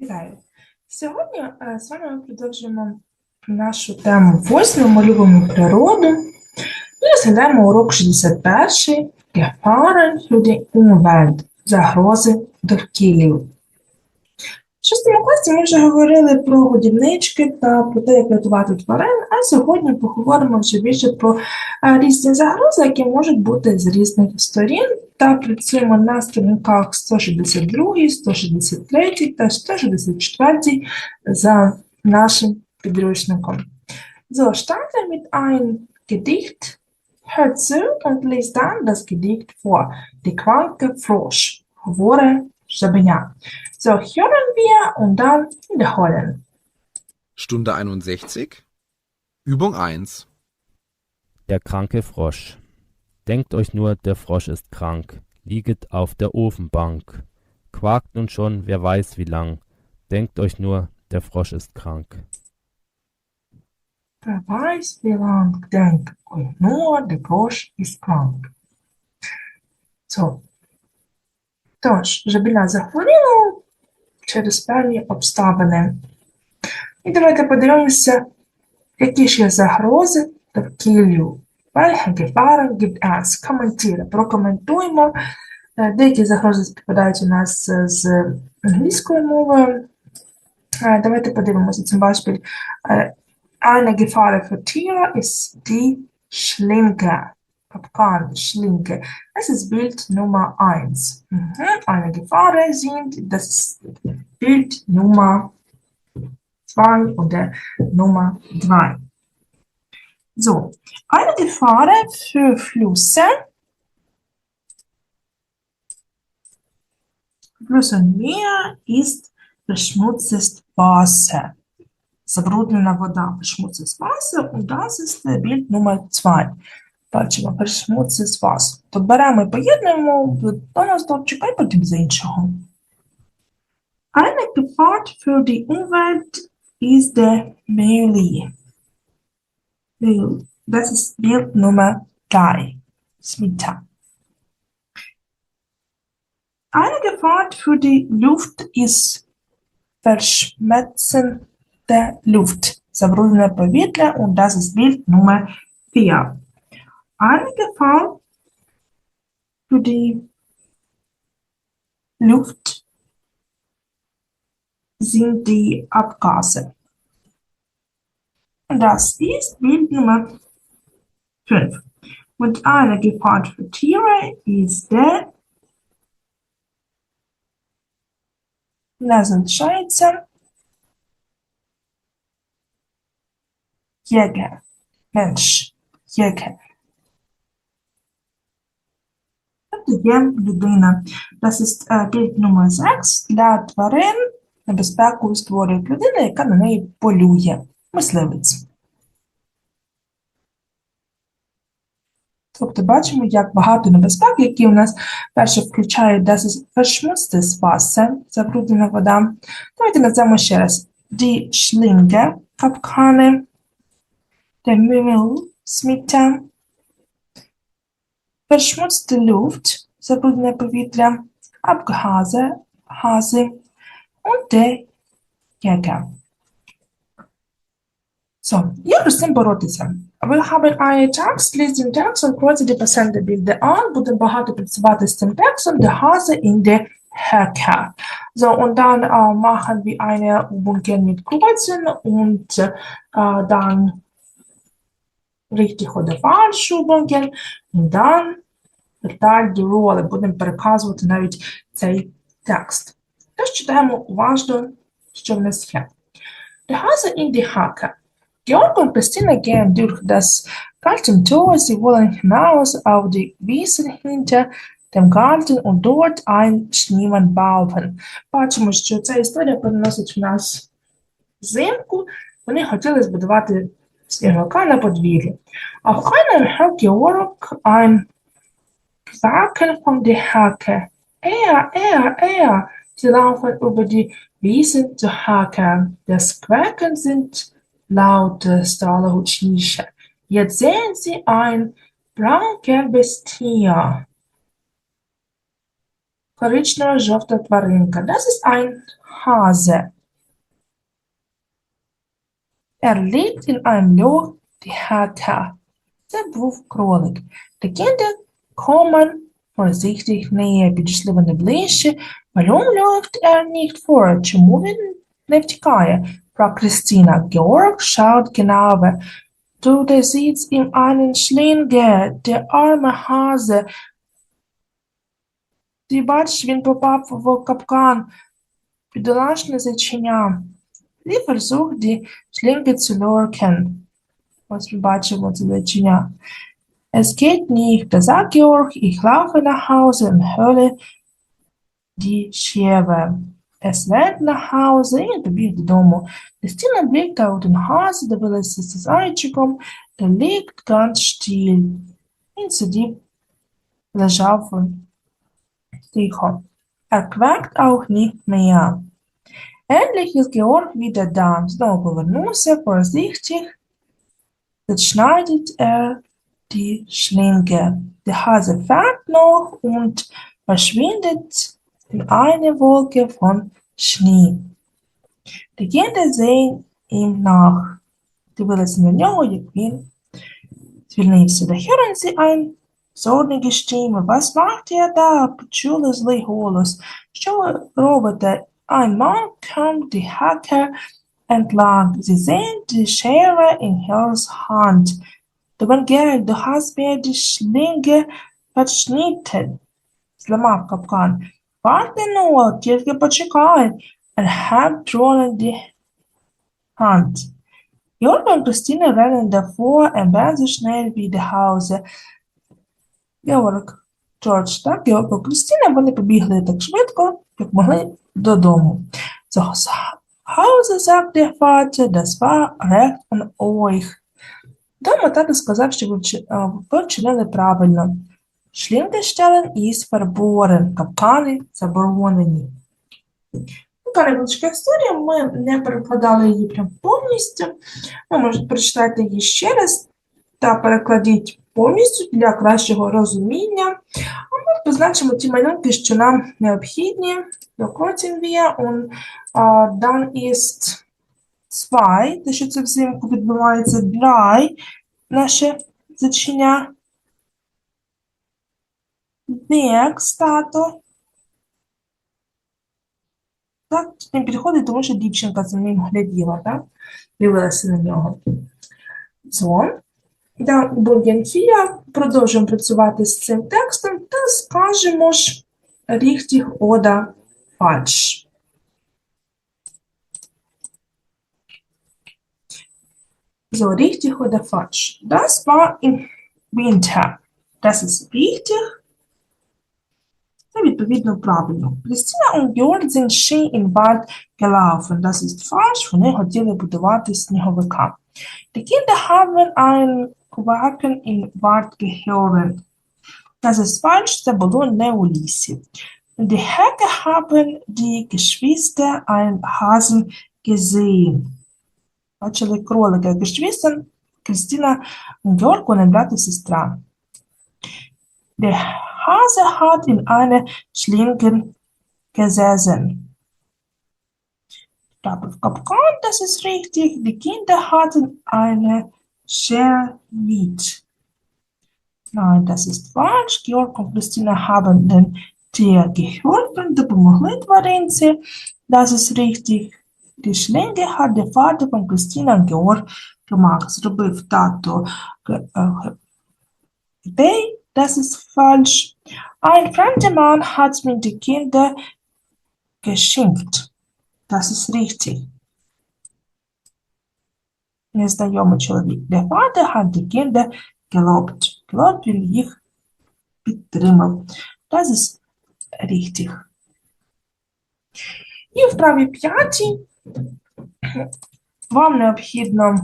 Вітаю! Сьогодні е, з вами ми продовжуємо нашу тему восьму Ми любимо природу і розглядаємо урок 61 Gefahren люди Umwelt загрози довкіллю. Шостому класі ми вже говорили про годівнички та про те, як рятувати тварин, а сьогодні поговоримо вже більше про е, різні загрози, які можуть бути з різних сторін, та працюємо на сторінках 162, 163 та 164 за нашим підручником. So, starte mit ein Gedicht. Hör zu und lies dann das Gedicht vor. Die kranke Frosch. Żeby. So, hören wir und dann wiederholen. Stunde 61, Übung 1. Der kranke Frosch. Denkt euch nur, der Frosch ist krank, lieget auf der Ofenbank. Quakt nun schon, wer weiß wie lang. Denkt euch nur, der Frosch ist krank. Wer weiß wie lang, denkt euch nur, der Frosch ist krank. So, Тож, жабіля захворіла через певні обставини. І давайте подивимося, які ж є загрози довкіллю. Коментуємо, прокоментуємо. Е, Деякі загрози співпадають у нас з англійською мовою. Е, Давайте подивимося Beispiel. Е, Eine Gefahr für Tiere ist die. Kapkan, Schlinge. Das ist Bild Nummer 1. Mhm. Eine Gefahr sind, das ist Bild Nummer 2 oder Nummer 3. So, eine Gefahr für Flüsse. Fluss und Meer ist verschmutztes Wasser. Забруднена вода, verschmutztes Wasser. Und das ist äh, Bild Nummer 2. Бачимо, verschmutztes Wasser. То беремо і поєднуємо до того стовпчика і потім з іншого. Eine Gefahr für die Umwelt ist der Müll. Müll. Das ist Bild Nummer 3. Smita. Eine Gefahr für die Luft ist verschmutzende Luft. Забруднене повітря, und das ist Bild Nummer 4. Gefahr für die Luft sind die Abgase. Das ist Bild Nummer 5. Und eine Gefahr für Tiere ist der Nasenscheißer Jäger. Mensch. Jäger. Тобто є людина. Das ist Bild номер 6. Для тварин небезпеку створює людина, яка на неї полює. Мисливець. Тобто бачимо, як багато небезпек, які у нас перше включають das verschmutztes Wasser, забруднена вода. Давайте назвемо ще раз. Die Schlinge, капкани, der Müll, сміття, verschmutzte Luft, забруднене повітря, Abgase, Hase und der Jäger. So, як з цим боротися? Ви haben einen Text, liest den Text und kreuze die passende Bilder an. Будемо багато працювати з цим текстом. Der Hase in der Hecke. So, und dann äh, machen wir eine Übung mit Kreuzen und äh, dann richtig oder falsch Übungen. Und dann деталь до роли. Будемо переказувати навіть цей текст. Тож читаємо уважно, що в нас є. Der Hase in die Hacke. Georg und Christina gehen durch das kalte Tor. Sie wollen hinaus auf die Wiese hinter dem Garten und dort ein Schneemann bauen. Бачимо, що ця історія переносить в нас взимку. Вони хотіли збудувати сніговика на подвір'ї. Auf einem hat Georg ein Quaken von der Hacke. Er, er, er. Sie laufen über die Wiese zur Hacke. Das Quaken sind laute Strahlerhutschnische. Jetzt sehen Sie ein braun-gelbes Tier. коричнева жовта тваринка. Das ist ein Hase. Er liegt in einem Loch, die Hecke. Це був кролик. Die Kinder kommen vorsichtig näher. Підійшли вони ближче. Warum läuft er nicht vor? Чому він не втікає? fragt Christina. Georg schaut genauer. Du, der sitzt in einen Schlinge, der arme Hase. Ти бачиш, він попав в капкан. Бідолашне зайчиня. Die versucht die Schlinge zu lurken. Ось ми бачимо це зайчиня. Es geht nicht, da sagt Georg, ich laufe nach Hause und höre die Schere. Es rennt nach Hause і побіг додому. Christina blickte auf den Hase, дивилася за зайчиком, der liegt ganz still. Він сидів, лежав тихо. Er quakt auch nicht mehr. Endlich ist Georg wieder da. Знову повернувся, vorsichtig. Jetzt schneidet er die Schlinge. Der Hase fährt noch und verschwindet in eine Wolke von Schnee. Die Kinder sehen ihm nach. Дивилися на нього, як він звільнився. Da hören sie ein зорнige Stimme. Was macht ihr da? Почули злий голос. Що ви робите? Ein Mann kommt die Hecke entlang. Sie sehen die Schere in Herrs Hand. Du Geld, du hast mir die Schlinge verschnitten. Зламав капкан. Warte nur, тільки почекай. Er hat drohen die Hand. Jörg und Christine rennen davor und werden so schnell wie nach Hause. Георг, Джордж та Георг і Кристина вони побігли так швидко, як могли додому. Zu Hause sagt der Vater, das war recht an euch. Дома тато сказав, що ви вчи- вчинили правильно. Schlingenstellen ist verboten. Капкани заборонені. Така невеличка історія, ми не перекладали її прям повністю. Ви можете прочитати її ще раз та перекладіть повністю для кращого розуміння. А ми позначимо ті малюнки, що нам необхідні. Кротін wir und äh, dann ist те, що це взимку відбувається, drei, наше зачиня. Sechs, тато. Так, не підходить, тому що дівчинка за ним гляділа, так? Дивилася на нього. So. Да, Бургенфія. Продовжуємо працювати з цим текстом та скажемо ж richtig oder falsch. So, richtig oder falsch. Das war im Winter. Das ist richtig. Це відповідно правильно. Christina und Georg sind Ski in Wald gelaufen. Das ist falsch. Вони хотіли будувати сніговика. Die Kinder haben ein Quaken im Wald gehört. Das ist falsch. Це було не у лісі. Die Hecke haben die Geschwister einen Hasen gesehen. Бачили кролика. Geschwister, Christina und Georg, вони брат і сестра. Der Hase hat in einer Schlinge gesessen. Stapel Kapkan, das ist richtig. Die Kinder hatten eine Schere mit. Nein, das ist falsch. Georg und Christina haben den Tier geholfen, допомогли тваринці. Das ist richtig. Die Schlinge hat der Vater von Christina und Georg gemacht. Зробив тато ге- е, Day, das ist falsch. Ein fremder Mann hat mit die Kinder geschimpft. Das ist richtig. Незнайомий чоловік. Der Vater hat die Kinder gelobt. Він їх підтримав. Das ist richtig. І в праві п'ятій вам необхідно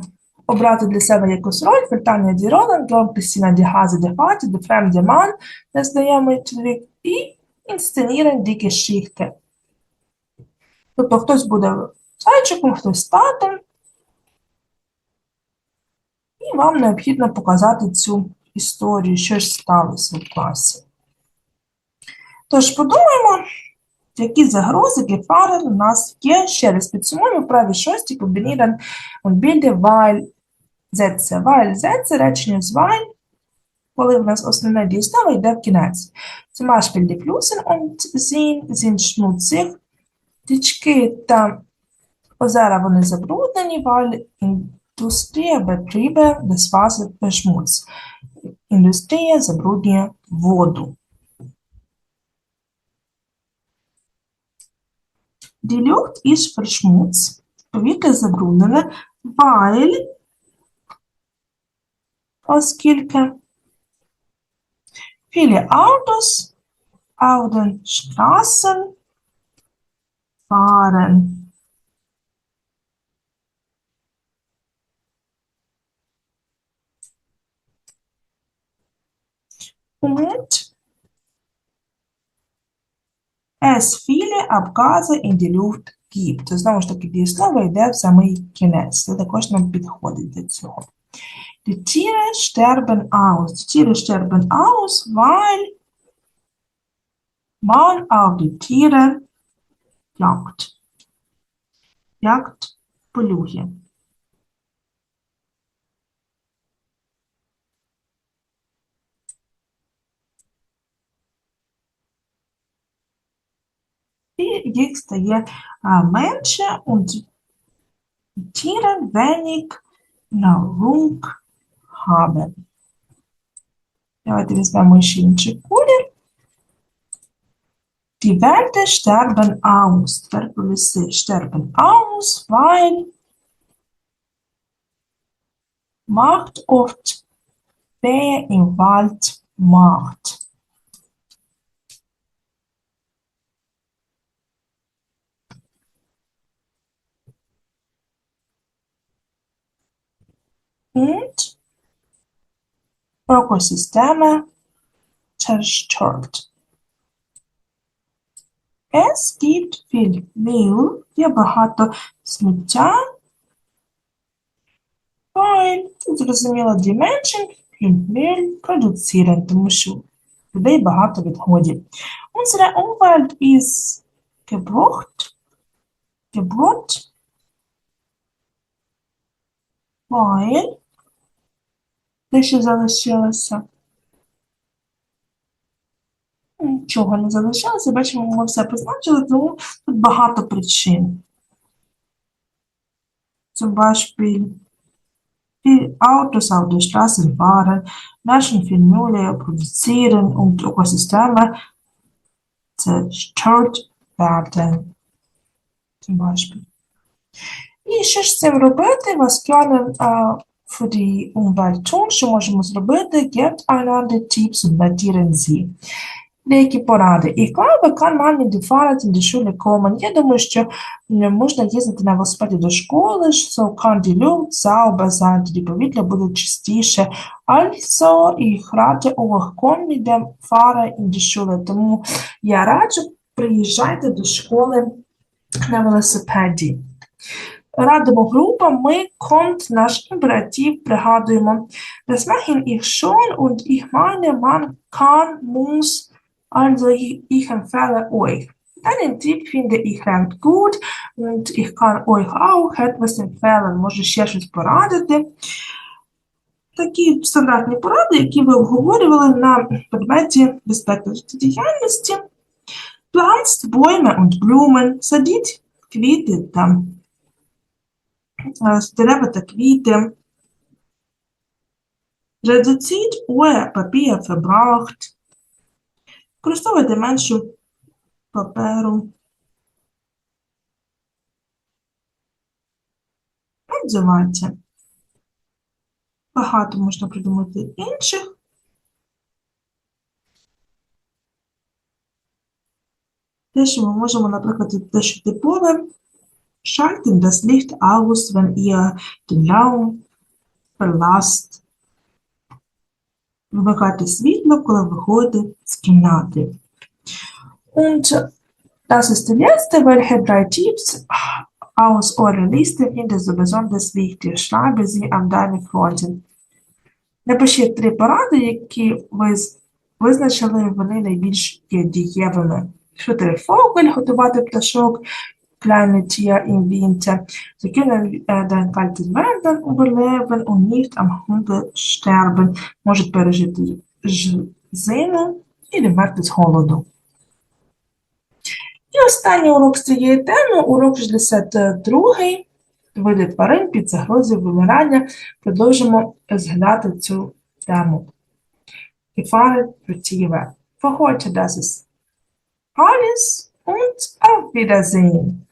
обрати для себе якусь роль, Фертання ді Роланд, Кристина ді Хазе ді Фаті, ді Фрем ді Ман, незнайомий чоловік, і інсценіруємо ді Geschichte. Тобто хтось буде зайчиком, хтось татом, і вам необхідно показати цю історію, що ж сталося в класі. Тож подумаємо, які загрози, Gefahren у нас є. Ще раз підсумуємо в правій шості комбініран bilde weil Sätze. Weil Sätze, речення з weil, коли в нас основне дієслово йде в кінець. Die Flüssen und Seen sind schmutzig. Річки та озера вони забруднені, weil Industriebetriebe das Wasser beschmutzt. Індустрія забруднює воду. Die Luft ist verschmutzt. Повітря забруднене, weil оскільки viele Autos auf den Straßen fahren. Und es viele Abgase in die Luft gibt. Знову ж таки, дієслово йде в самий кінець. Це також нам підходить до цього. Die Tiere sterben aus. Die Tiere sterben aus, weil man auf die Tiere jagt. Jagt полює. І їх стає менше, und Tiere wenig Nahrung haben. Давайте візьмемо ще інший колір. Die Wälder sterben aus. Тепер ліси sterben aus, weil macht oft wer im Wald macht. Und Ökosysteme zerstört. Es gibt viel Müll, є багато сміття. Weil, тут зрозуміло, die Menschen viel Müll produzieren, тому що людей багато відходів. Unsere Umwelt ist gebrucht, gebrucht, weil те, що залишилося. Нічого не залишилося, бачимо, ми все позначили, тому тут багато причин. Beispiel viel Autos auf der Straße fahren, Menschen viel Müll produzieren und Ökosysteme zerstört werden. Zum Beispiel. І що ж з цим робити? Äh, für die Umwelt tun? Що можемо зробити? Gebt einander Tipps und notieren Sie. Деякі поради. Ich glaube, kann man mit in die. Я думаю, що можна їздити на велосипеді до школи, so kann die Luft sauber повітря буде чистіше. Also, ich rate euch, komm mit dem Fahrrad in. Тому я раджу, приїжджайте до школи на велосипеді. Радимо групам, ми kommt наш імператив пригадуємо. Можу ще щось порадити. Такі стандартні поради, які ви обговорювали на предметі безпеки життєдіяльності. Pflanzt Bäume und Blumen, садіть квіти та е, дерева та квіти. Reduziert euer Papierverbrauch. Використовуйте менше паперу. Обзивайте. Багато можна придумати інших. Те, що ми можемо, наприклад, те, що типове, schalten das Licht aus, wenn ihr den Raum verlasst. Вимикайте світло, коли виходите з кімнати. Und das ist die letzte, welche drei Tipps aus eurer Liste findest du besonders wichtig. Schreibe sie an deine Freunde. Напишіть три поради, які ви визначили вони найбільш є дієвими. Füttern Vogel – годувати пташок, kleine Tier im Winter. Sie können äh, dein kaltes Werden überleben und nicht am Hunger sterben. Можуть пережити зиму і вмерти з голоду. І останній урок з цієї теми, урок 62 види тварин під загрозою вимирання. Продовжимо згадати цю тему. Gefahren für Tiere. Für heute das ist alles und auf Wiedersehen.